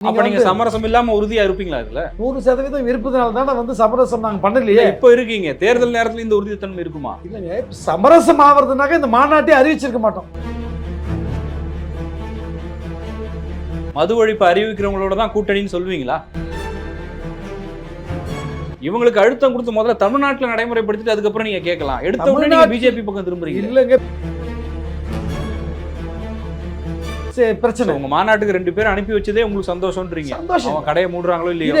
அப்ப நீங்க சமரசம் இல்லாம உறுதியா இருப்பீங்களா இதுல? நூறு சதவீதம் இருப்பதனால தானே வந்து சமரசம் நாங்க பண்ணலையே? இப்ப இருக்கீங்க. தேர்தல் நேரத்துல இந்த உறுதித்தன்மை இருக்குமா? இல்லைங்க சமரசம் ஆவறதுனாக்க இந்த மாநாட்டை அறிவிச்சிருக்க மாட்டோம். மது ஒழிப்பு அறிவிக்கிறவங்களோட தான் கூட்டணின்னு சொல்லுவீங்களா? இவங்களுக்கு அழுத்தம் கொடுத்து முதல்ல தமிழ்நாட்டுல நடைமுறைப்படுத்திட்டு அதுக்கப்புறம் நீங்க கேட்கலாம். எடுத்த உடனே பிஜேபி பக்கம் திரும்புறீங்க. இல்லைங்க. பிரச்சனை. உங்க மாநாட்டுக்கு ரெண்டு பேரும் அனுப்பி வச்சதே உங்களுக்கு சந்தோஷம்ன்றீங்க. சந்தோஷம். கடையை மூடுறாங்களோ இல்லையோ?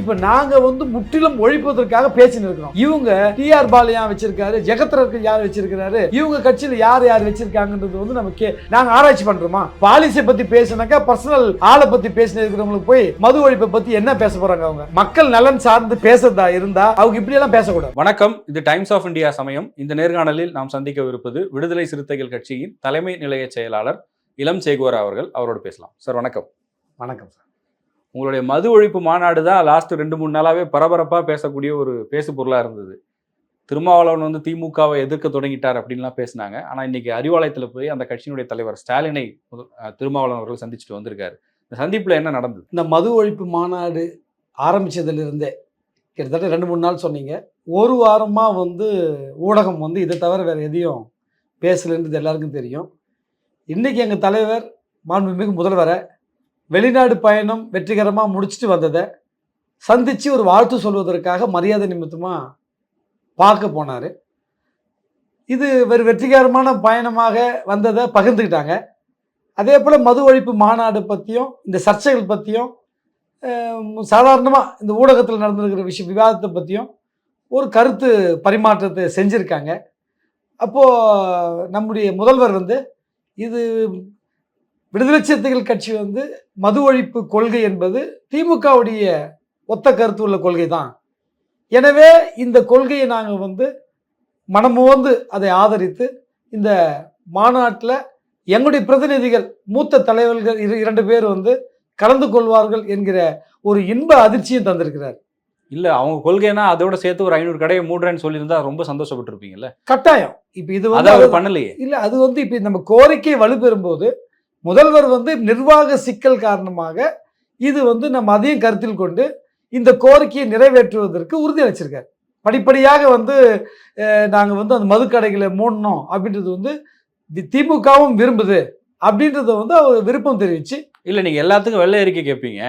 இப்ப நாங்க வந்து முற்றிலும் ஒழிப்பதற்காக பேசின்னு இருக்கிறோம். இவங்க டிஆர் பாலையா வச்சிருக்காரு ஜெகத்ரர்கள் யார் வச்சிருக்காரு இவங்க கட்சியில யார் யார் வச்சிருக்காங்கன்றது வந்து நமக்கு நாங்க ஆராய்ச்சி பண்றோமா? பாலிசியை பத்தி பேசினாக்கா பர்சனல் ஆளை பத்தி பேசின இருக்கிறவங்களுக்கு போய் மது ஒழிப்பை பத்தி என்ன பேச போறாங்க அவங்க? மக்கள் நலன் சார்ந்து பேசுறதா இருந்தா அவங்க இப்படி எல்லாம் பேசக்கூடாது. வணக்கம். இது டைம்ஸ் ஆஃப் இந்தியா சமயம். இந்த நேர்காணலில் நாம் சந்திக்கவிருப்பது விடுதலை சிறுத்தைகள் கட்சியின் தலைமை நிலைய செயலாளர் இளம் சேகுவரா அவர்கள் அவரோடு பேசலாம். சார் வணக்கம். வணக்கம் சார். உங்களுடைய மது ஒழிப்பு மாநாடு தான் லாஸ்ட் ரெண்டு மூணு நாளாவே பரபரப்பாக பேசக்கூடிய ஒரு பேசு பொருளாக இருந்தது. திருமாவளவன் வந்து திமுகவை எதிர்க்க தொடங்கிட்டார் அப்படின்லாம் பேசினாங்க. ஆனால் இன்னைக்கு அறிவாலயத்தில் போய் அந்த கட்சியினுடைய தலைவர் ஸ்டாலினை முதல்- திருமாவளவன் அவர்கள் சந்திச்சுட்டு வந்திருக்காரு. இந்த சந்திப்பில் என்ன நடந்தது? இந்த மது ஒழிப்பு மாநாடு ஆரம்பித்ததுலேருந்தே கிட்டத்தட்ட ரெண்டு மூணு நாள் சொன்னீங்க. ஒரு வாரமாக வந்து ஊடகம் வந்து இதை தவிர வேறு எதையும் பேசலைன்றது எல்லாருக்கும் தெரியும். இன்றைக்கி எங்கள் தலைவர் மாண்புமிகு முதல்வரை வெளிநாடு பயணம் வெற்றிகரமாக முடிச்சுட்டு வந்ததை சந்தித்து ஒரு வாழ்த்து சொல்வதற்காக மரியாதை நிமித்தமாக பார்க்க போனார். இது ஒரு வெற்றிகரமான பயணமாக வந்ததை பகிர்ந்துக்கிட்டாங்க. அதே போல் மது ஒழிப்பு மாநாடு பற்றியும் இந்த சர்ச்சைகள் பற்றியும் சாதாரணமாக இந்த ஊடகத்தில் நடந்திருக்கிற விஷய விவாதத்தை பற்றியும் ஒரு கருத்து பரிமாற்றத்தை செஞ்சுருக்காங்க. அப்போது நம்முடைய முதல்வர் வந்து இது விடுதலை சிறுத்தைகள் கட்சி வந்து மது ஒழிப்பு கொள்கை என்பது திமுகவுடைய ஒத்த கருத்து உள்ள கொள்கை தான் எனவே இந்த கொள்கையை நாங்கள் வந்து மனமோந்து அதை ஆதரித்து இந்த மாநாட்டில் எங்களுடைய பிரதிநிதிகள் மூத்த தலைவர்கள் இரு இரண்டு பேர் வந்து கலந்து கொள்வார்கள் என்கிற ஒரு இன்ப அதிர்ச்சியும் தந்திருக்கிறார். இல்ல அவங்க கொள்கைனா அதோட சேர்த்து ஒரு ஐநூறு கடையை மூடுறேன்னு சொல்லியிருந்தா ரொம்ப சந்தோஷப்பட்டிருப்பீங்கல்ல? கட்டாயம். இப்போ இது வந்து அவர் பண்ணலையே. இல்லை அது வந்து இப்போ நம்ம கோரிக்கை வலுப்பெறும்போது முதல்வர் வந்து நிர்வாக சிக்கல் காரணமாக இது வந்து நம்ம அதையும் கருத்தில் கொண்டு இந்த கோரிக்கையை நிறைவேற்றுவதற்கு உறுதி அளிச்சிருக்காரு. படிப்படியாக வந்து நாங்கள் வந்து அந்த மதுக்கடைகளை மூடணும் அப்படின்றது வந்து திமுகவும் விரும்புது அப்படின்றத வந்து அவர் விருப்பம் தெரிவிச்சு. இல்ல நீங்க எல்லாத்துக்கும் வெள்ளை அறிக்கை கேட்பீங்க.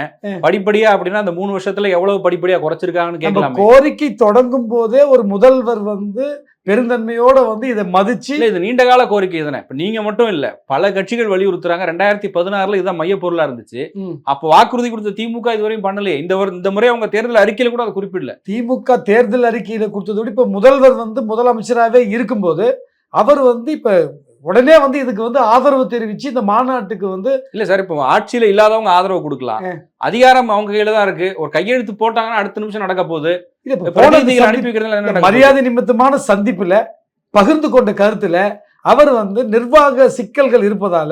படிப்படியா அப்படின்னா அந்த மூணு வருஷத்துல எவ்வளவு படிப்படியா குறைச்சிருக்காங்கன்னு கேட்கலாமே. கோரிக்கை தொடங்கும் போதே ஒரு முதல்வர் வந்து பெருந்தன்மையோட வந்து இதை மதிச்சு இல்ல இது நீண்ட கால கோரிக்கை தானே. இப்ப நீங்க மட்டும் இல்ல பல கட்சிகள் வலியுறுத்துறாங்க. ரெண்டாயிரத்தி பதினாறுல இதுதான் மைய பொருளா இருந்துச்சு. அப்ப வாக்குறுதி கொடுத்த திமுக இதுவரையும் பண்ணலையே. இந்த இந்த முறை அவங்க தேர்தல் அறிக்கையில கூட அதை குறிப்பிடல. திமுக தேர்தல் அறிக்கையில கொடுத்ததோடு இப்ப முதல்வர் வந்து முதலமைச்சராகவே இருக்கும்போது அவர் வந்து இப்ப உடனே வந்து இதுக்கு வந்து ஆதரவு தெரிவிச்சு இந்த மாநாட்டுக்கு வந்து இல்ல சார் இப்போ ஆட்சியில இல்லாதவங்க ஆதரவு கொடுக்கலாம். அதிகாரம் அவங்க கையில தான் இருக்கு ஒரு கையெழுத்து போட்டாங்கன்னா அடுத்த நிமிஷம் நடக்க போகுது? மரியாதை நிமித்தமான சந்திப்புல பகிர்ந்து கொண்ட கருத்துல அவர் வந்து நிர்வாக சிக்கல்கள் இருப்பதால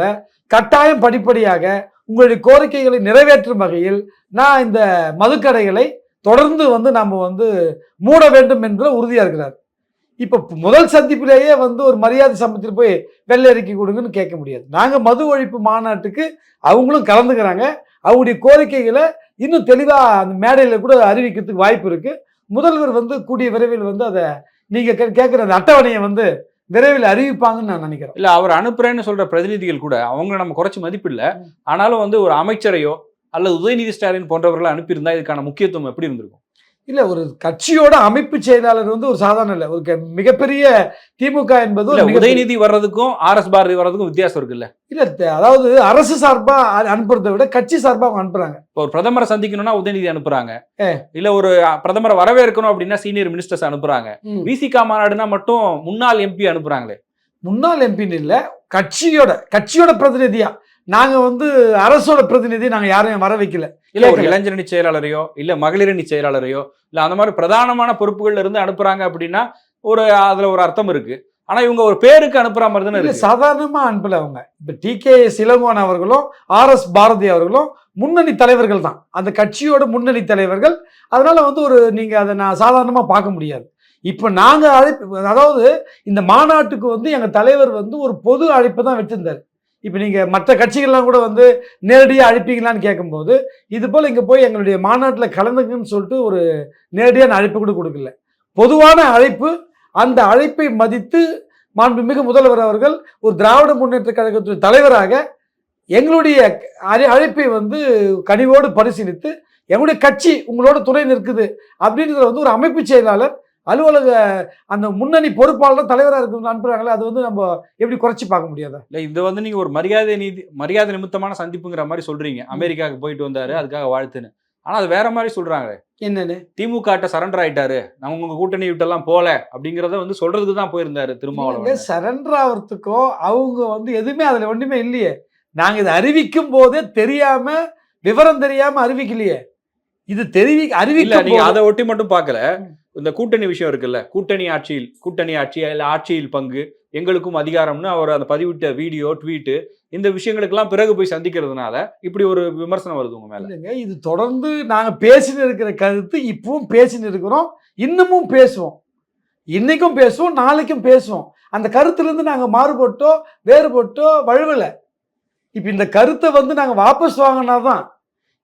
கட்டாயம் படிப்படியாக உங்களுடைய கோரிக்கைகளை நிறைவேற்றும் வகையில் நான் இந்த மதுக்கடைகளை தொடர்ந்து வந்து நாம வந்து மூட வேண்டும் என்ற உறுதியா இருக்கிறார் இப்ப முதல் சந்திப்பிலேயே வந்து ஒரு மரியாதை சம்பளத்தில் போய் வெள்ளை அறிக்கை கொடுங்கன்னு கேட்க முடியாது. நாங்க மது ஒழிப்பு மாநாட்டுக்கு அவங்களும் கலந்துக்கிறாங்க. அவங்களுடைய கோரிக்கைகளை இன்னும் தெளிவா அந்த மேடையில கூட அறிவிக்கிறதுக்கு வாய்ப்பு இருக்கு. முதல்வர் வந்து கூடிய விரைவில் வந்து அதை நீங்க கே- கேட்கிற அந்த அட்டவணையை வந்து விரைவில் அறிவிப்பாங்கன்னு நான் நினைக்கிறேன். இல்ல அவர் அனுப்புறேன்னு சொல்ற பிரதிநிதிகள் கூட அவங்க நம்ம குறைச்சு மதிப்பில்ல. ஆனாலும் வந்து ஒரு அமைச்சரையோ அல்லது உதயநிதி ஸ்டாலின் போன்றவர்களை அனுப்பியிருந்தா இதுக்கான முக்கியத்துவம் எப்படி இருந்திருக்கும்? இல்ல ஒரு கட்சியோட அமைப்பு செயலாளர் வந்து ஒரு சாதாரண இல்ல. ஒரு மிகப்பெரிய திமுக என்பது உதயநிதி வர்றதுக்கும் ஆர் எஸ் பாரதி வர்றதுக்கும் வித்தியாசம் இருக்குல்ல. இல்ல அதாவது அரசு சார்பா அ- அனுப்புறதை விட கட்சி சார்பா அவங்க அனுப்புறாங்க. இப்போ ஒரு பிரதமரை சந்திக்கணும்னா உதயநிதி அனுப்புறாங்க. இல்ல ஒரு பிரதமரை வரவேற்கணும் அப்படின்னா சீனியர் மினிஸ்டர்ஸ் அனுப்புறாங்க. விசிகா மாநாடுனா மட்டும் முன்னாள் எம்பி அனுப்புறாங்களே. முன்னாள் எம்பின்னு இல்ல கட்சியோட கட்சியோட பிரதிநிதியா. நாங்க வந்து அரசோட பிரதிநிதி நாங்க யாரையும் வர வைக்கல. இல்ல ஒரு. இளைஞரணி செயலாளரையோ இல்ல மகளிரணி செயலாளரையோ இல்ல அந்த மாதிரி பிரதானமான பொறுப்புகள்ல இருந்து அனுப்புறாங்க அப்படின்னா ஒரு அதுல ஒரு அர்த்தம் இருக்கு. ஆனா இவங்க ஒரு பேருக்கு அனுப்புற மாதிரி தானே இருக்கு. சாதாரணமா அனுப்பல அவங்க. இப்ப டி. கே. இளங்கோன் அவர்களும் ஆர். எஸ். பாரதி அவர்களும் முன்னணி தலைவர்கள் தான். அந்த கட்சியோட முன்னணி தலைவர்கள். அதனால வந்து ஒரு நீங்க அதை நான் சாதாரணமா பார்க்க முடியாது. இப்ப நாங்க அழைப்பு அதாவது இந்த மாநாட்டுக்கு வந்து எங்க தலைவர் வந்து ஒரு பொது அழைப்பு தான் வச்சிருந்தார். இப்போ நீங்கள் மற்ற கட்சிகள்லாம் கூட வந்து நேரடியாக அழைப்பீங்களான்னு கேட்கும்போது இது போல் இங்கே போய் எங்களுடைய மாநாட்டில் கலந்துங்கன்னு சொல்லிட்டு ஒரு நேரடியான அழைப்பு கூட கொடுக்கல. பொதுவான அழைப்பு அந்த அழைப்பை மதித்து மாண்புமிகு முதல்வர் அவர்கள் ஒரு திராவிட முன்னேற்ற கழகத்துடைய தலைவராக எங்களுடைய அழைப்பை வந்து கனிவோடு பரிசீலித்து எங்களுடைய கட்சி உங்களோட துணை நிற்குது அப்படின்றத வந்து ஒரு அமைப்பு செயலாளர் அலுவலக அந்த முன்னணி பொறுப்பாளர் தலைவராக இருக்குன்னு அனுப்புறாங்களே அது வந்து நம்ம எப்படி குறைச்சி பார்க்க முடியாதா? இல்ல இது வந்து நீங்க ஒரு மரியாதை நீதி மரியாதை நிமித்தமான சந்திப்புங்கிற மாதிரி சொல்றீங்க. அமெரிக்காவுக்கு போயிட்டு வந்தாரு அதுக்காக வாழ்த்துன்னு. ஆனா அது வேற மாதிரி சொல்றாங்க என்னன்னு? திமுக சரண்டர் ஆயிட்டாரு. நம்ம உங்க கூட்டணி விட்டெல்லாம் போல அப்படிங்கறத வந்து சொல்றதுக்கு தான் போயிருந்தாரு திருமாவளவன். சரண்டர் ஆகிறதுக்கோ அவங்க வந்து எதுவுமே அதுல ஒண்ணுமே இல்லையே. நாங்க இதை அறிவிக்கும் போதே தெரியாம விவரம் தெரியாம அறிவிக்கலையே. இது தெரிவி இல்ல அறிவிக்க நீங்க அதை ஒட்டி மட்டும் பார்க்கல. இந்த கூட்டணி விஷயம் இருக்குல்ல கூட்டணி ஆட்சியில் கூட்டணி ஆட்சி ஆட்சியில் பங்கு எங்களுக்கும் அதிகாரம்னு அவர் அந்த பதிவிட்ட வீடியோ ட்வீட்டு இந்த விஷயங்களுக்கெல்லாம் பிறகு போய் சந்திக்கிறதுனால இப்படி ஒரு விமர்சனம் வருது உங்க மேல. இது தொடர்ந்து நாங்கள் பேசின்னு இருக்கிற கருத்து இப்பவும் பேசின்னு இருக்கிறோம் இன்னமும் பேசுவோம். இன்னைக்கும் பேசுவோம் நாளைக்கும் பேசுவோம். அந்த கருத்துலேருந்து நாங்கள் மாறுபட்டோ வேறுபட்டோ வழுவலை. இப்போ இந்த கருத்தை வந்து நாங்கள் வாபஸ் வாங்கினா தான்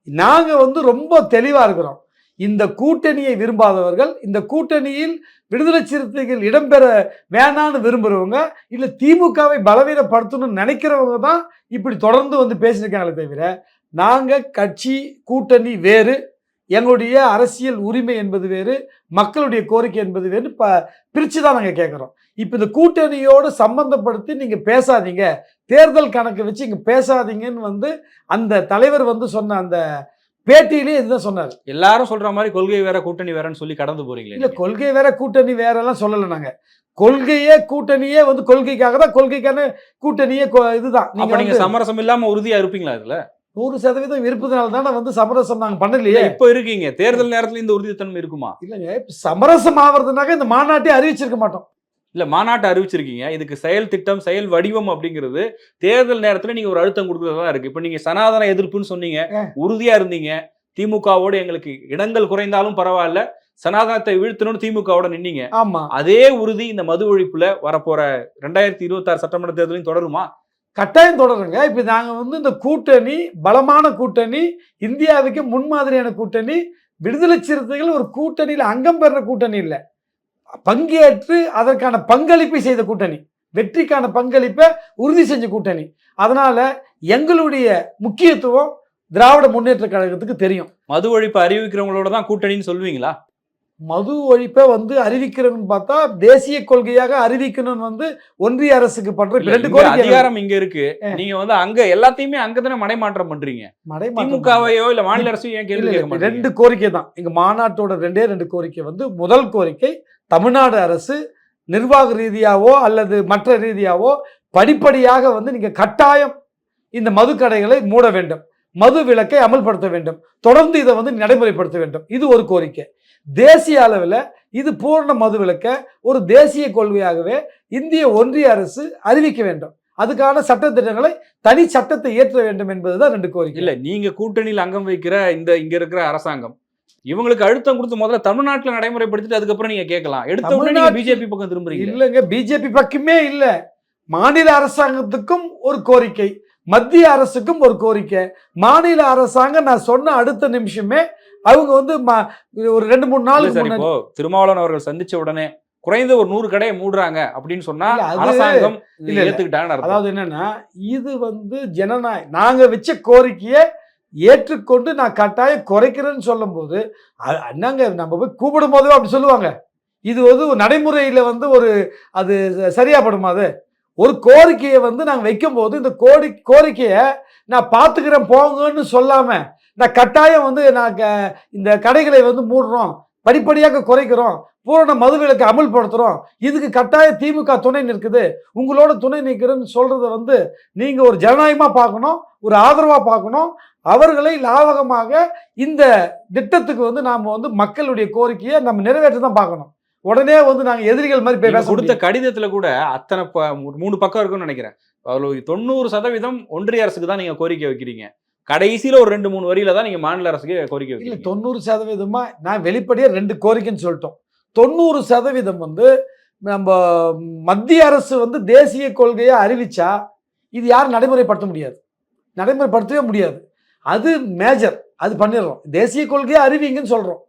நாங்கள் வந்து ரொம்ப தெளிவாக இருக்கிறோம். இந்த கூட்டணியை விரும்பாதவர்கள் இந்த கூட்டணியில் விடுதலை சிறுத்தைகள் இடம்பெற வேணான்னு விரும்புகிறவங்க இல்லை திமுகவை பலவீனப்படுத்தணும்னு நினைக்கிறவங்க தான் இப்படி தொடர்ந்து வந்து பேசியிருக்காங்களே தவிர நாங்கள் கட்சி கூட்டணி வேறு எங்களுடைய அரசியல் உரிமை என்பது வேறு மக்களுடைய கோரிக்கை என்பது வேறு இப்போ பிரித்து தான் நாங்கள் கேட்குறோம் இப்போ இந்த கூட்டணியோடு சம்பந்தப்படுத்தி நீங்கள் பேசாதீங்க. தேர்தல் கணக்கு வச்சு இங்கே பேசாதீங்கன்னு வந்து அந்த தலைவர் வந்து சொன்ன அந்த பேட்டியிலே இதுதான் சொன்னார். எல்லாரும் சொல்ற மாதிரி கொள்கை வேற கூட்டணி வேறன்னு சொல்லி கடந்து போறீங்களே இல்லை நீங்க. கொள்கை வேற கூட்டணி வேறெல்லாம் சொல்லலை நாங்கள் கொள்கையே கூட்டணியே வந்து கொள்கைக்காக தான் கொள்கைக்கான கூட்டணியே இதுதான். நீங்க நீங்க சமரசம் இல்லாம உறுதியா இருப்பீங்களா இதுல? நூறு சதவீதம் இருப்பதனால தானே வந்து சமரசம் நாங்கள் பண்ணலையே. இப்ப இருக்கீங்க. தேர்தல் நேரத்துல இந்த உறுதித்தன்மை இருக்குமா? இல்லைங்க சமரசம் ஆவறதுனாக்க இந்த மாநாட்டை அறிவிச்சிருக்க மாட்டோம். இல்ல மாநாட்டை அறிவிச்சிருக்கீங்க. இதுக்கு செயல் திட்டம் செயல் வடிவம் அப்படிங்கிறது தேர்தல் நேரத்துல நீங்க ஒரு அழுத்தம் கொடுக்கறதா இருக்கு. இப்ப நீங்க சனாதன எதிர்ப்புன்னு சொன்னீங்க. ஆ. உறுதியா இருந்தீங்க. திமுகவோட எங்களுக்கு இடங்கள் குறைந்தாலும் பரவாயில்ல. சனாதனத்தை வீழ்த்தணும்னு திமுகவோட நின்னீங்க. ஆமா. அதே உறுதி இந்த மது ஒழிப்புல வரப்போற ரெண்டாயிரத்தி இருபத்தாறு சட்டமன்ற தேர்தலையும் தொடருமா? கட்டாயம் தொடருங்க. இப்ப நாங்க வந்து இந்த கூட்டணி பலமான கூட்டணி இந்தியாவுக்கு முன்மாதிரியான கூட்டணி விடுதலை சிறுத்தைகள் ஒரு கூட்டணியில் அங்கம் பெற கூட்டணி இல்லை. பங்கேற்று அதற்கான பங்களிப்பை செய்த கூட்டணி. வெற்றிக்கான பங்களிப்பை உறுதி செஞ்ச கூட்டணி. அதனால எங்களுடைய முக்கியத்துவம் திராவிட முன்னேற்ற கழகத்துக்கு தெரியும். மது ஒழிப்பு அறிவிக்கிறவங்களோட தான் கூட்டணின்னு சொல்லுவீங்களா? மது ஒழிப்பை வந்து அறிவிக்கிறோம்னு பார்த்தா தேசிய கொள்கையாக அறிவிக்கணும்னு வந்து ஒன்றிய அரசுக்கு பண்ற ரெண்டு அதிகாரம் இங்க இருக்கு. நீங்க வந்து அங்க எல்லாத்தையுமே அங்கதானே மடைமாற்றம் பண்றீங்க. திமுகவையோ இல்ல மாநில அரசையும் ஏன் கேள்வி ரெண்டு கோரிக்கை தான். எங்க மாநாட்டோட ரெண்டே ரெண்டு கோரிக்கை வந்து முதல் கோரிக்கை தமிழ்நாடு அரசு நிர்வாக ரீதியாவோ அல்லது மற்ற ரீதியாவோ படிப்படியாக வந்து நீங்கள் கட்டாயம் இந்த மது கடைகளை மூட வேண்டும். மது விலக்கை அமல்படுத்த வேண்டும். தொடர்ந்து இதை வந்து நடைமுறைப்படுத்த வேண்டும். இது ஒரு கோரிக்கை. தேசிய அளவில் இது பூர்ண மது விலக்கை ஒரு தேசிய கொள்கையாகவே இந்திய ஒன்றிய அரசு அறிவிக்க வேண்டும். அதுக்கான சட்டத்திட்டங்களை தனி சட்டத்தை இயற்ற வேண்டும் என்பதுதான் ரெண்டு கோரிக்கை. இல்லை நீங்கள் கூட்டணியில் அங்கம் வைக்கிற இந்த இங்கே இருக்கிற அரசாங்கம் இவங்களுக்கு அழுத்தம் கொடுத்து முதல்ல தமிழ்நாட்டுல நடைமுறைப்படுத்திட்டு அதுக்கப்புறம் நீங்க கேட்கலாம். எடுத்த உடனே பிஜேபி பக்கம் திரும்புறீங்க. இல்லைங்க பிஜேபி பக்கமே இல்லை. மாநில அரசாங்கத்துக்கும் ஒரு கோரிக்கை. மத்திய அரசுக்கும் ஒரு கோரிக்கை. மாநில அரசாங்கம் நான் சொன்ன அடுத்த நிமிஷமே அவங்க வந்து ஒரு ரெண்டு மூணு நாளுக்கு சார் இப்போ திருமாவளவன் அவர்கள் சந்திச்ச உடனே குறைந்த ஒரு நூறு கடையை மூடுறாங்க அப்படின்னு சொன்னா அரசாங்கம். அதாவது என்னன்னா இது வந்து ஜனநாயக நாங்க வச்ச கோரிக்கையை ஏற்றுக்கொண்டு நான் கட்டாயம் குறைக்கிறேன்னு சொல்லும்போது அ- என்னங்க நம்ம போய் கூப்பிடும் போதே அப்படி சொல்லுவாங்க. இது வந்து ஒரு வந்து ஒரு அது சரியாகப்படுமா அது? ஒரு கோரிக்கையை வந்து நாங்கள் வைக்கும்போது இந்த கோரி கோரிக்கையை நான் பார்த்துக்கிறேன் போங்கன்னு சொல்லாமல் நான் கட்டாயம் வந்து நான் க- இந்த கடைகளை வந்து மூடுறோம் படிப்படியாக குறைக்கிறோம் பூரண மதுவிலக்கு அமல்படுத்துறோம். இதுக்கு கட்டாய திமுக துணை நிற்குது. உங்களோட துணை நிற்கிறேன்னு சொல்றத வந்து நீங்க ஒரு ஜனநாயகமா பார்க்கணும் ஒரு ஆதரவா பார்க்கணும். அவர்களை லாவகமாக இந்த திட்டத்துக்கு வந்து நாம வந்து மக்களுடைய கோரிக்கையை நம்ம நிறைவேற்ற தான் பார்க்கணும். உடனே வந்து நாங்க எதிரிகள் மாதிரி பேச கொடுத்த. கடிதத்துல கூட அத்தனை ப- மூணு பக்கம் இருக்கும்னு நினைக்கிறேன். ஒரு தொண்ணூறு சதவீதம் ஒன்றிய அரசுக்கு தான் நீங்க கோரிக்கை வைக்கிறீங்க. கடைசியில ஒரு ரெண்டு மூணு வரியில தான் நீங்க மாநில அரசுக்கு கோரிக்கை வைக்கிறீங்க. தொண்ணூறு சதவீதமா நான் வெளிப்படையா ரெண்டு கோரிக்கைன்னு சொல்லிட்டோம். தொண்ணூறு சதவீதம் வந்து நம்ம மத்திய அரசு வந்து தேசிய கொள்கையை அறிவிச்சா இது யாரும் நடைமுறைப்படுத்த முடியாது. நடைமுறைப்படுத்தவே முடியாது. அது மேஜர் அது பண்ணிடுறோம். தேசிய கொள்கையை அறிவிங்கன்னு சொல்கிறோம்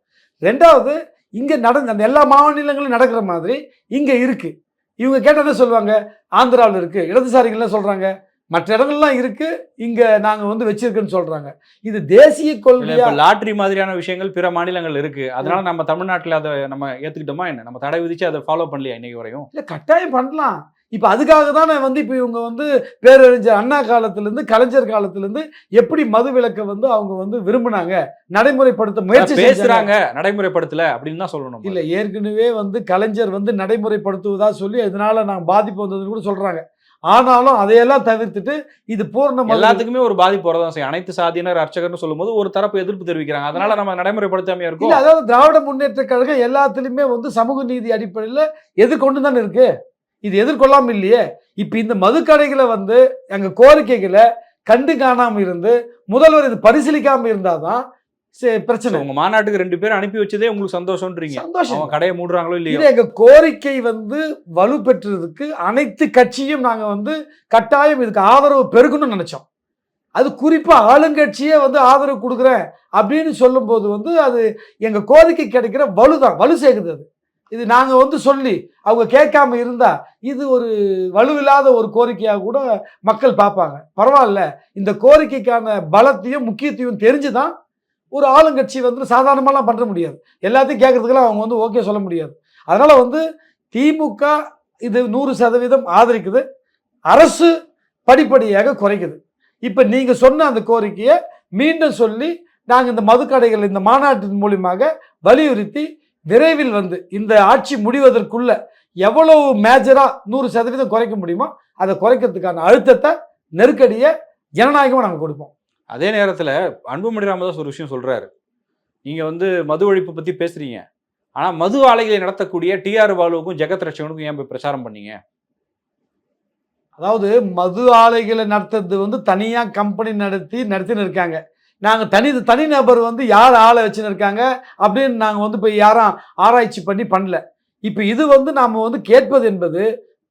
ரெண்டாவது இங்கே நடந்த அந்த எல்லா மாநிலங்களும் நடக்கிற மாதிரி இங்கே இருக்குது இவங்க கேட்டதே சொல்லுவாங்க? ஆந்திராவில் இருக்குது இடதுசாரிகள்லாம் சொல்கிறாங்க மற்ற இடங்கள்லாம் இருக்குது இங்கே நாங்கள் வந்து வச்சிருக்கோன்னு சொல்கிறாங்க இது தேசிய இப்ப லாட்டரி மாதிரியான விஷயங்கள் பிற மாநிலங்கள் இருக்கு. அதனால நம்ம தமிழ்நாட்டுல அதை நம்ம ஏத்துக்கிட்டோமா என்ன? நம்ம தடை விதிச்சு அதை ஃபாலோ பண்ணலையா இன்னைக்கு வரையும்? இல்லை கட்டாயம் பண்ணலாம். இப்போ அதுக்காக தானே வந்து இப்போ இவங்க வந்து பேரறிஞர் அண்ணா காலத்திலேருந்து கலைஞர் காலத்திலேருந்து எப்படி மது விலக்கை வந்து அவங்க வந்து விரும்பினாங்க? நடைமுறைப்படுத்த முயற்சி செஞ்சாங்க. பேசுறாங்க. நடைமுறைப்படுத்தல அப்படின்னு தான் சொல்லணும் இல்லை ஏற்கனவே வந்து கலைஞர் வந்து நடைமுறைப்படுத்துவதா சொல்லி இதனால நான் பாதிப்பு வந்ததுன்னு கூட சொல்றாங்க. ஆனாலும் அதையெல்லாம் தவிர்த்துட்டு இது பூர்ண மது- எல்லாத்துக்குமே ஒரு பாதிப்பு வரதான் செய்யும். அனைத்து சாதியினர் அர்ச்சகர்னு சொல்லும்போது ஒரு தரப்பு எதிர்ப்பு தெரிவிக்கிறாங்க. அதனால நம்ம நடைமுறைப்படுத்தாமையா இருக்கும் அதாவது திராவிட முன்னேற்ற கழகம் எல்லாத்துலயுமே வந்து சமூக நீதி அடிப்படையில் எதிர்கொண்டு தானே இருக்கு? இது எதிர்கொள்ளாம இல்லையே. இப்ப இந்த மதுக்கடைகளை வந்து எங்க கோரிக்கைகளை கண்டு காணாம இருந்து முதல்வர் இது பரிசீலிக்காம இருந்தாதான் சரி, பிரச்சனை. உங்க மாநாட்டுக்கு ரெண்டு பேரும் அனுப்பி வச்சதே உங்களுக்கு சந்தோஷம்ன்றீங்க. சந்தோஷம். அவங்க கடையை மூடுறாங்களோ இல்லையோ? எங்க கோரிக்கை வந்து வலுப்பெற்றதுக்கு அனைத்து கட்சியும் நாங்க வந்து கட்டாயம் இதுக்கு ஆதரவு பெருகணும்னு நினைச்சோம். அது குறிப்பா ஆளுங்கட்சியே வந்து ஆதரவு கொடுக்குறேன் அப்படின்னு சொல்லும்போது வந்து அது எங்க கோரிக்கை கிடைக்கிற வலுதான் வலு சேர்க்குது அது. இது நாங்க வந்து சொல்லி அவங்க கேட்காம இருந்தா இது ஒரு வலுவில்லாத ஒரு கோரிக்கையாக கூட மக்கள் பார்ப்பாங்க. பரவாயில்ல இந்த கோரிக்கைக்கான பலத்தையும் முக்கியத்தையும் தெரிஞ்சுதான் ஒரு ஆளுங்கட்சி வந்து சாதாரணமாலாம் பண்ண முடியாது. எல்லாத்தையும் கேட்கறதுக்கெல்லாம் அவங்க வந்து ஓகே சொல்ல முடியாது. அதனால் வந்து திமுக இது நூறு சதவீதம் ஆதரிக்குது. அரசு படிப்படியாக குறைக்குது. இப்போ நீங்கள் சொன்ன அந்த கோரிக்கையை மீண்டும் சொல்லி நாங்கள் இந்த மதுக்கடைகள் இந்த மாநாட்டின் மூலியமாக வலியுறுத்தி விரைவில் வந்து இந்த ஆட்சி முடிவதற்குள்ள எவ்வளவு மேஜராக நூறு சதவீதம் குறைக்க முடியுமோ அதை குறைக்கிறதுக்கான அழுத்தத்தை நெருக்கடியை ஜனநாயகமாக நாங்கள் கொடுப்போம். அதே நேரத்தில் அன்புமணி ராமதாஸ் ஒரு விஷயம் சொல்கிறாரு நீங்கள் வந்து மது ஒழிப்பு பற்றி பேசுகிறீங்க ஆனால் மது ஆலைகளை நடத்தக்கூடிய டிஆர் பாலுவுக்கும் ஜெகத் ரட்சகனுக்கும் ஏன் போய் பிரச்சாரம் பண்ணீங்க? அதாவது மது ஆலைகளை நடத்துறது வந்து தனியாக கம்பெனி நடத்தி நடத்தின்னு இருக்காங்க. நாங்கள் தனி தனிநபர் வந்து யார் ஆளை வச்சுன்னு இருக்காங்க அப்படின்னு நாங்கள் வந்து போய் யாரும் ஆராய்ச்சி பண்ணி பண்ணல. இப்போ இது வந்து நாம் வந்து கேட்பது என்பது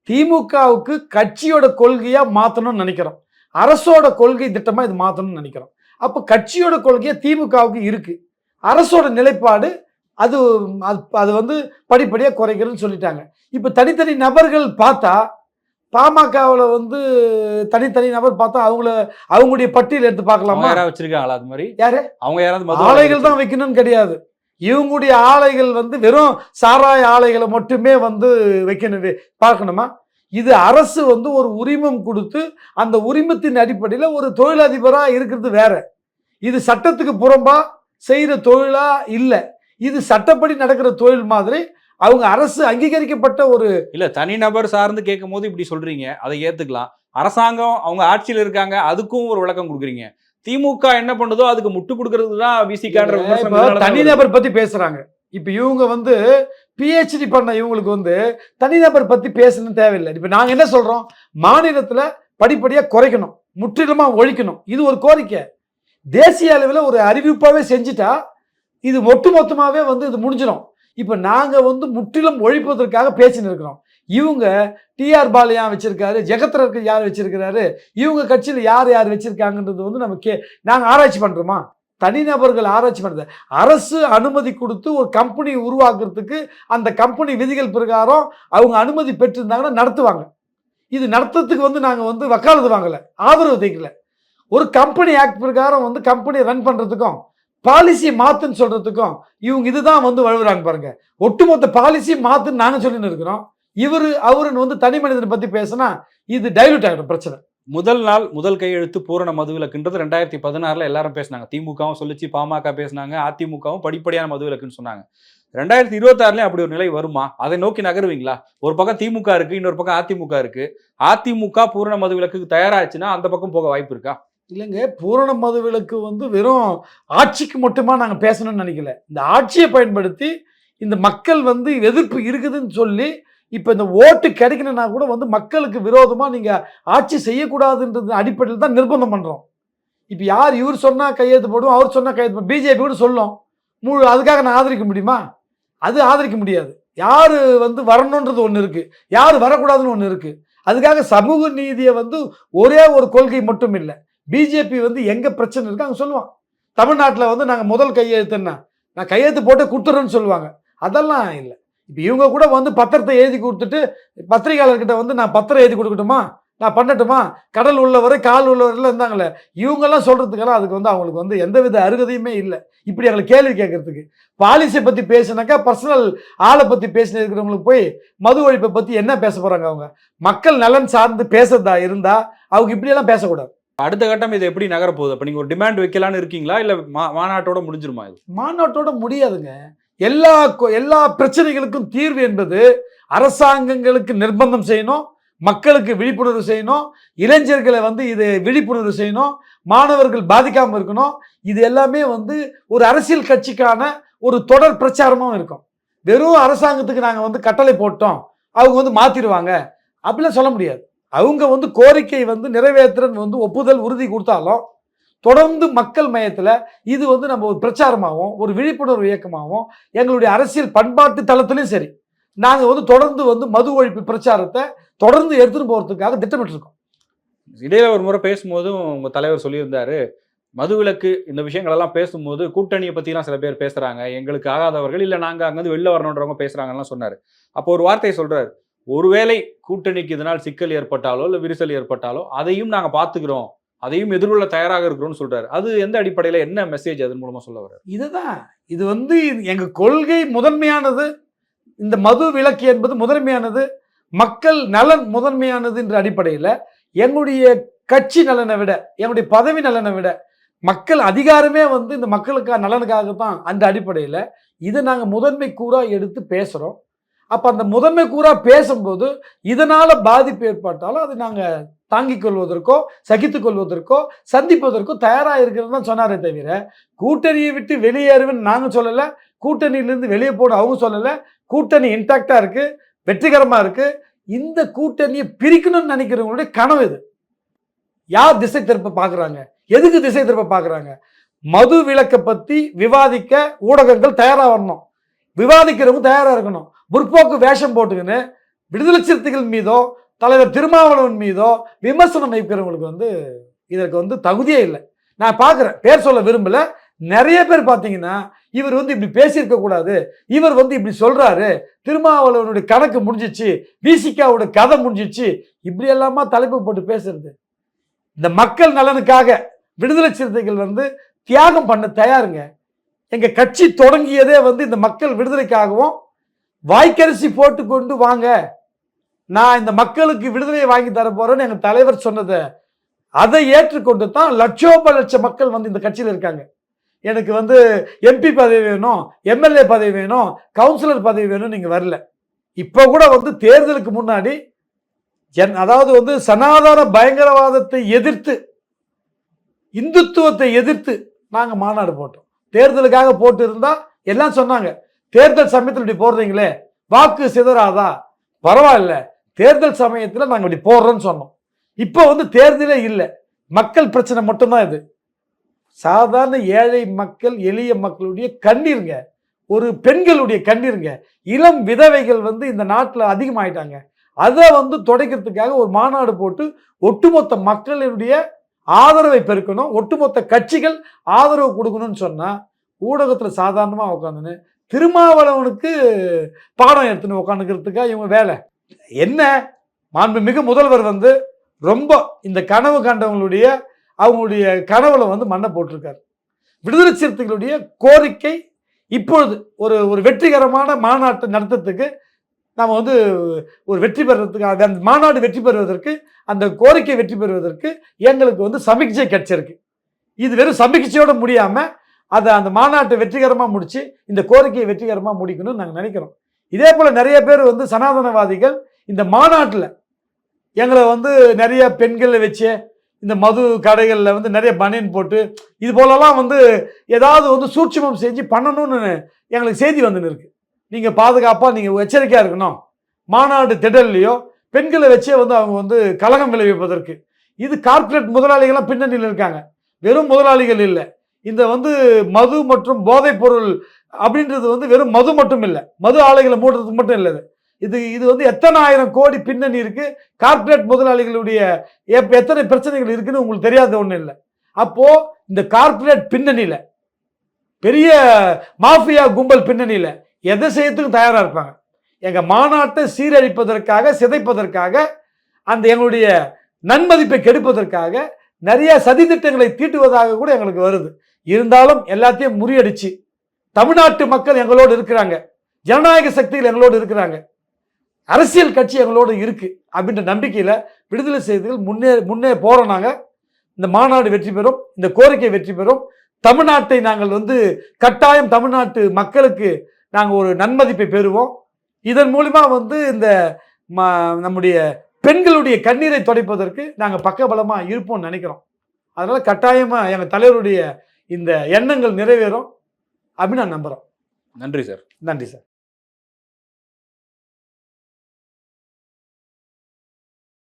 திமுகவுக்கு கட்சியோட கொள்கையாக மாற்றணும்னு நினைக்கிறோம். அரசோட கொள்கை திட்டமாக இது மாற்றணும்னு நினைக்கிறோம். அப்போ கட்சியோட கொள்கையாக திமுகவுக்கு இருக்குது அரசோட நிலைப்பாடு அது அது- அது வந்து படிப்படியாக குறைக்கிறதுன்னு சொல்லிட்டாங்க. இப்போ தனித்தனி நபர்கள் பார்த்தா பாமகவில் வந்து தனித்தனி நபர் பார்த்தா அவங்கள அவங்களுடைய பட்டியல் எடுத்து பார்க்கலாமா? யாராவது வச்சிருக்காங்களா அது மாதிரி? யாரு? அவங்க யாராவது ஆலைகள் தான் வைக்கணும்னு கிடையாது. இவங்களுடைய ஆலைகள் வந்து வெறும் சாராய ஆலைகளை மட்டுமே வந்து வைக்கணும். பார்க்கணுமா? இது அரசு வந்து ஒரு உரிமம் கொடுத்து அந்த உரிமத்தின் அடிப்படையில் ஒரு தொழிலதிபராக இருக்கிறது வேற. இது சட்டத்துக்கு புறம்பா செய்கிற தொழிலா இல்லை. இது சட்டப்படி நடக்கிற தொழில் மாதிரி அவங்க அரசு அங்கீகரிக்கப்பட்ட ஒரு இல்ல தனிநபர் சார்ந்து கேட்கும் போது இப்படி சொல்றீங்க. அதை ஏத்துக்கலாம். அரசாங்கம் அவங்க ஆட்சியில் இருக்காங்க அதுக்கும் ஒரு விளக்கம் கொடுக்குறீங்க. திமுக என்ன பண்ணுதோ அதுக்கு முட்டு கொடுக்கறது தான் விசிகான்ற. தனிநபர் பத்தி பேசுறாங்க. இப்போ இவங்க வந்து பிஹெச்டி பண்ண இவங்களுக்கு வந்து தனிநபர் பற்றி பேசணும்னு தேவையில்லை. இப்போ நாங்கள் என்ன சொல்கிறோம் மாநிலத்தில் படிப்படியாக குறைக்கணும். முற்றிலுமாக ஒழிக்கணும். இது ஒரு கோரிக்கை. தேசிய அளவில் ஒரு அறிவிப்பாகவே செஞ்சுட்டா இது ஒட்டுமொத்தமாவே வந்து இது முடிஞ்சிடும். இப்போ நாங்கள் வந்து முற்றிலும் ஒழிப்பதற்காக பேசின்னு இருக்கிறோம். இவங்க டிஆர் பாலு யார் வச்சிருக்காரு? ஜெகத்ரக்கு யார் வச்சிருக்கிறாரு? இவங்க கட்சியில் யார் யார் வச்சிருக்காங்கன்றது வந்து நம்ம கே நாங்கள் ஆராய்ச்சி பண்ணுறோமா தனிநபர்கள் ஆராய்ச்சி பண்ணுறது அரசு அனுமதி கொடுத்து ஒரு கம்பெனி உருவாக்குறதுக்கு அந்த கம்பெனி விதிகள் பிரகாரம் அவங்க அனுமதி பெற்றிருந்தாங்கன்னா நடத்துவாங்க. இது நடத்துறதுக்கு வந்து நாங்கள் வந்து வக்காலத்து வாங்கலை. ஆதரவு தைக்கல ஒரு கம்பெனி ஆக்ட் பிரகாரம் வந்து கம்பெனி ரன் பண்ணுறதுக்கும் பாலிசி மாற்றுன்னு சொல்கிறதுக்கும் இவங்க இதுதான் வந்து வழுவுறாங்க பாருங்கள் ஒட்டுமொத்த பாலிசி மாற்றுன்னு நாங்கள் சொல்லின்னு இருக்கிறோம். இவர் அவருன்னு வந்து தனி மனிதனை பற்றி பேசினா இது டைலூட் ஆகிடும் பிரச்சனை. முதல் நாள் முதல் கையெழுத்து பூரண மதுவிலக்குன்றது ரெண்டாயிரத்தி பதினாறில் எல்லாரும் பேசினாங்க. திமுகவும் சொல்லிச்சு பாமக பேசினாங்க அதிமுகவும் படிப்படியான மதுவிலக்குன்னு சொன்னாங்க. ரெண்டாயிரத்தி இருபத்தாறுலேயும் அப்படி ஒரு நிலை வருமா? அதை நோக்கி நகருவீங்களா? ஒரு பக்கம் திமுக இருக்குது இன்னொரு பக்கம் அதிமுக இருக்குது அதிமுக பூரண மதுவிலக்குக்கு தயாராச்சுன்னா அந்த பக்கம் போக வாய்ப்பு இருக்கா? இல்லைங்க பூரண மதுவிலக்கு வந்து வெறும் ஆட்சிக்கு மட்டுமா நாங்கள் பேசணும்னு நினைக்கல. இந்த ஆட்சியை பயன்படுத்தி இந்த மக்கள் வந்து எதிர்ப்பு இருக்குதுன்னு சொல்லி இப்போ இந்த ஓட்டு கிடைக்கணும்னா கூட வந்து மக்களுக்கு விரோதமாக நீங்கள் ஆட்சி செய்யக்கூடாதுன்றது அடிப்படையில் தான் நிர்பந்தம் பண்ணுறோம் இப்போ யார் இவர் சொன்னால் கையெழுத்து போடுவோம் அவர் சொன்னால் கையெழுத்து பிஜேபி கூட சொல்லும். முழு அதுக்காக நான் ஆதரிக்க முடியுமா? அது ஆதரிக்க முடியாது. யார் வந்து வரணுன்றது ஒன்று இருக்குது யார் வரக்கூடாதுன்னு ஒன்று இருக்குது அதுக்காக சமூக நீதியை வந்து ஒரே ஒரு கொள்கை மட்டும் இல்லை. பிஜேபி வந்து எங்கே பிரச்சனை இருக்கு அங்கே சொல்லுவான். தமிழ்நாட்டில் வந்து நாங்கள் முதல் கையெழுத்துன்னா நான் கையெழுத்து போட்டு கொடுத்துறேன்னு சொல்லுவாங்க. அதெல்லாம் இல்லை. இப்போ இவங்க கூட வந்து பத்திரத்தை எழுதி கொடுத்துட்டு பத்திரிகையாளர்கிட்ட வந்து நான் பத்திரம் எழுதி கொடுக்கட்டுமா? நான் பண்ணட்டுமா? கடல் உள்ளவரை கால் உள்ளவரில் இருந்தாங்களே இவங்கெல்லாம் சொல்கிறதுக்கெல்லாம் அதுக்கு வந்து அவங்களுக்கு வந்து எந்தவித அருகதையுமே இல்லை. இப்படி அவங்களை கேள்வி கேட்கறதுக்கு. பாலிசியை பற்றி பேசினாக்கா பர்சனல் ஆளை பற்றி பேசின இருக்கிறவங்களுக்கு போய் மது ஒழிப்பை பற்றி என்ன பேச போகிறாங்க அவங்க? மக்கள் நலன் சார்ந்து பேசுறதா இருந்தால் அவங்க இப்படியெல்லாம் பேசக்கூடாது. அடுத்த கட்டம் இது எப்படி நகரப்போகுது? அப்ப நீங்க ஒரு டிமாண்ட் வைக்கலான்னு இருக்கீங்களா? இல்ல மா- மாநாட்டோட முடிஞ்சிருமா இது? மாநாட்டோட முடியாதுங்க. எல்லா கொ- எல்லா பிரச்சனைகளுக்கும் தீர்வு என்பது அரசாங்கங்களுக்கு நிர்பந்தம் செய்யணும் மக்களுக்கு விழிப்புணர்வு செய்யணும் இளைஞர்களை வந்து இது விழிப்புணர்வு செய்யணும் மாணவர்கள் பாதிக்காமல் இருக்கணும். இது எல்லாமே வந்து ஒரு அரசியல் கட்சிக்கான ஒரு தொடர் பிரச்சாரமும் இருக்கும். வெறும் அரசாங்கத்துக்கு நாங்கள் வந்து கட்டளை போட்டோம் அவங்க வந்து மாற்றிடுவாங்க அப்படிலாம் சொல்ல முடியாது. அவங்க வந்து கோரிக்கை வந்து நிறைவேற்றுறன்னு வந்து ஒப்புதல் உறுதி கொடுத்தாலும் தொடர்ந்து மக்கள் மையத்தில் இது வந்து நம்ம ஒரு பிரச்சாரமாகவும் ஒரு விழிப்புணர்வு இயக்கமாகவும் எங்களுடைய அரசியல் பண்பாட்டு தளத்திலையும் சரி நாங்கள் வந்து தொடர்ந்து வந்து மது ஒழிப்பு பிரச்சாரத்தை தொடர்ந்து எடுத்துகிட்டு போகிறதுக்காக திட்டமிட்டிருக்கோம். இடையில ஒரு முறை பேசும்போதும் உங்க தலைவர் சொல்லியிருந்தாரு மதுவிலக்கு இந்த விஷயங்களெல்லாம் பேசும்போது கூட்டணியை பத்திலாம் சில பேர் பேசுறாங்க எங்களுக்கு ஆகாதவர்கள் இல்லை நாங்கள் அங்கேருந்து வெளில வரணுன்றவங்க பேசுறாங்கலாம் சொன்னாரு. அப்போ ஒரு வார்த்தையை சொல்றாரு ஒருவேளை கூட்டணிக்கு இதனால் சிக்கல் ஏற்பட்டாலோ இல்லை விரிசல் ஏற்பட்டாலோ அதையும் நாங்கள் பார்த்துக்கிறோம். அதையும் எதிர்கொள்ள தயாராக இருக்கிறோம்னு சொல்றாரு. அது எந்த அடிப்படையில் என்ன மெசேஜ் அதன் மூலமா சொல்ல வர்றாரு? இதுதான். இது வந்து எங்கள் கொள்கை முதன்மையானது இந்த மது விலக்கு என்பது முதன்மையானது மக்கள் நலன் முதன்மையானது என்ற அடிப்படையில் எங்களுடைய கட்சி நலனை விட எங்களுடைய பதவி நலனை விட மக்கள் அதிகாரமே வந்து இந்த மக்களுக்காக நலனுக்காக தான் அந்த அடிப்படையில் இதை நாங்கள் முதன்மை கூறாக எடுத்து பேசுகிறோம் அப்போ அந்த முதன்மை கூறாக பேசும்போது இதனால் பாதிப்பு ஏற்பட்டாலும் அது நாங்கள் தாங்கிக் கொள்வதற்கோ சகித்துக்கொள்வதற்கோ சந்திப்பதற்கோ தயாராக இருக்கிறது தான் சொன்னாரே தவிர கூட்டணியை விட்டு வெளியேறுவேன்னு நாங்கள் சொல்லலை கூட்டணியிலேருந்து வெளியே போட அவங்க சொல்லலை கூட்டணி இன்டாக்டாக இருக்குது வெற்றிகரமாக இருக்குது இந்த கூட்டணியை பிரிக்கணும்னு நினைக்கிறவங்களுடைய கனவு இது. யார் திசை திருப்ப பார்க்குறாங்க எதுக்கு திசை திருப்ப பார்க்குறாங்க மது விலக்கை பற்றி விவாதிக்க ஊடகங்கள் தயாராக வரணும். விவாதிக்கிறவங்க தயாராக இருக்கணும். முற்போக்கு வேஷம் போட்டுக்கின்னு விடுதலை சிறுத்தைகள் மீதோ தலைவர் திருமாவளவன் மீதோ விமர்சனம் வைக்கிறவங்களுக்கு வந்து இதற்கு வந்து தகுதியே இல்லை. நான் பார்க்குறேன். பேர் சொல்ல விரும்பலை. நிறைய பேர் பார்த்தீங்கன்னா இவர் வந்து இப்படி பேசியிருக்க கூடாது. இவர் வந்து இப்படி சொல்கிறாரு திருமாவளவனுடைய கணக்கு முடிஞ்சிச்சு. விசிகாவோட கதை முடிஞ்சிச்சு. இப்படி எல்லாமா தலைப்பு போட்டு பேசுறது. இந்த மக்கள் நலனுக்காக விடுதலை சிறுத்தைகள் வந்து தியாகம் பண்ண தயாருங்க. எங்கள் கட்சி தொடங்கியதே வந்து இந்த மக்கள் விடுதலைக்காகவும் வாய்க்கரிசி போட்டு கொண்டு வாங்க. நான் இந்த மக்களுக்கு விடுதலையை வாங்கி தர போறேன்னு எங்க தலைவர் சொன்னதை அதை ஏற்றுக்கொண்டு தான் லட்சோப லட்ச மக்கள் வந்து இந்த கட்சியில் இருக்காங்க. எனக்கு வந்து எம்பி பதவி வேணும் எம்எல்ஏ பதவி வேணும் கவுன்சிலர் பதவி வேணும்னு நீங்க வரல. இப்போ கூட வந்து தேர்தலுக்கு முன்னாடி என் அதாவது வந்து சனாதன பயங்கரவாதத்தை எதிர்த்து இந்துத்துவத்தை எதிர்த்து நாங்கள் மாநாடு போட்டோம். தேர்தலுக்காக போட்டு இருந்தால் எல்லாம் சொன்னாங்க. தேர்தல் சமயத்தில் இப்படி போடுறீங்களே வாக்கு சிதறாதா? பரவாயில்ல. தேர்தல் சமயத்தில் நாங்கள் இப்படி போடுறோன்னு சொன்னோம். இப்போ வந்து தேர்தலே இல்லை. மக்கள் பிரச்சனை மட்டும்தான் இது. சாதாரண ஏழை மக்கள் எளிய மக்களுடைய கண்ணீருங்க. ஒரு பெண்களுடைய கண்ணீருங்க. இளம் விதவைகள் வந்து இந்த நாட்டில் அதிகமாயிட்டாங்க. அதை வந்து துடைக்கிறதுக்காக ஒரு மாநாடு போட்டு ஒட்டுமொத்த மக்களினுடைய ஆதரவை பெருக்கணும். ஒட்டுமொத்த கட்சிகள் ஆதரவு கொடுக்கணும்னு சொன்னால் ஊடகத்தில் சாதாரணமாக உட்காந்துன்னு திருமாவளவனுக்கு பாடம் எடுத்துன்னு உட்காந்துக்கிறதுக்காக இவங்க வேலை. என்ன? மாண்புமிகு முதல்வர் வந்து ரொம்ப இந்த கனவு கண்டவங்களுடைய அவங்களுடைய கனவுல வந்து மண்ணை போட்டிருக்காரு. விடுதலை சிறுத்தைகளுடைய கோரிக்கை இப்பொழுது ஒரு ஒரு வெற்றிகரமான மாநாட்டை நடத்துறதுக்கு நாம் வந்து ஒரு வெற்றி பெறுறதுக்கு அது அந்த மாநாடு வெற்றி பெறுவதற்கு அந்த கோரிக்கை வெற்றி பெறுவதற்கு எங்களுக்கு வந்து சமிக்சை கிடைச்சிருக்கு. இது வெறும் சமிக்சையோட முடியாமல் அதை அந்த மாநாட்டை வெற்றிகரமாக முடித்து இந்த கோரிக்கையை வெற்றிகரமாக முடிக்கணும்னு நாங்கள் நினைக்கிறோம். இதே போல் நிறைய பேர் வந்து சனாதனவாதிகள் இந்த மாநாட்டில் எங்களை வந்து நிறைய பெண்களை வச்சு இந்த மது கடைகளில் வந்து நிறைய பனியன் போட்டு இது போலலாம் வந்து ஏதாவது வந்து சூட்சமம் செஞ்சு பண்ணணும்னு எங்களுக்கு செய்தி வந்துன்னு இருக்கு. நீங்கள் பாதுகாப்பாக நீங்கள் எச்சரிக்கையாக இருக்கணும். மாநாடு திடல்லையோ பெண்களை வச்சே வந்து அவங்க வந்து கலகம் விளைவிப்பதற்கு. இது கார்ப்பரேட் முதலாளிகள்லாம் பின்னணியில் இருக்காங்க. வெறும் முதலாளிகள் இல்லை. இந்த வந்து மது மற்றும் போதைப் பொருள் அப்படின்றது வந்து வெறும் மது மட்டும் இல்லை மது ஆலைகளை மூடுறதுக்கு மட்டும் இல்லை இது. இது இது வந்து எத்தனை ஆயிரம் கோடி பின்னணி இருக்கு. கார்ப்பரேட் முதலாளிகளுடைய எப்- எத்தனை பிரச்சனைகள் இருக்குன்னு உங்களுக்கு தெரியாத ஒன்றும் இல்லை. அப்போ இந்த கார்ப்பரேட் பின்னணியில் பெரிய மாஃபியா கும்பல் பின்னணியில் எதை செய்யறதுக்கும் தயாராக இருப்பாங்க? எங்கள் மாநாட்டை சீரழிப்பதற்காக சிதைப்பதற்காக அந்த எங்களுடைய நன்மதிப்பை கெடுப்பதற்காக நிறைய சதித்திட்டங்களை தீட்டுவதாக கூட எங்களுக்கு வருது. இருந்தாலும் எல்லாத்தையும் முறியடிச்சு. தமிழ்நாட்டு மக்கள் எங்களோடு இருக்கிறாங்க. ஜனநாயக சக்திகள் எங்களோடு இருக்கிறாங்க. அரசியல் கட்சி எங்களோடு இருக்கு அப்படின்ற நம்பிக்கையில் விடுதலை செய்திகள் முன்னே முன்னே போகிறோம் நாங்கள் இந்த மாநாடு வெற்றி பெறும் இந்த கோரிக்கை வெற்றி பெறும். தமிழ்நாட்டை நாங்கள் வந்து கட்டாயம் தமிழ்நாட்டு மக்களுக்கு நாங்கள் ஒரு நன்மதிப்பை பெறுவோம். இதன் மூலிமா வந்து இந்த ம- நம்முடைய பெண்களுடைய கண்ணீரை துடைப்பதற்கு நாங்கள் பக்கபலமாக இருப்போம்னு நினைக்கிறோம். அதனால் கட்டாயமாக எங்கள் தலைவருடைய இந்த எண்ணங்கள் நிறைவேறும் அப்படின்னு நான் நம்புகிறோம் நன்றி சார். நன்றி சார்.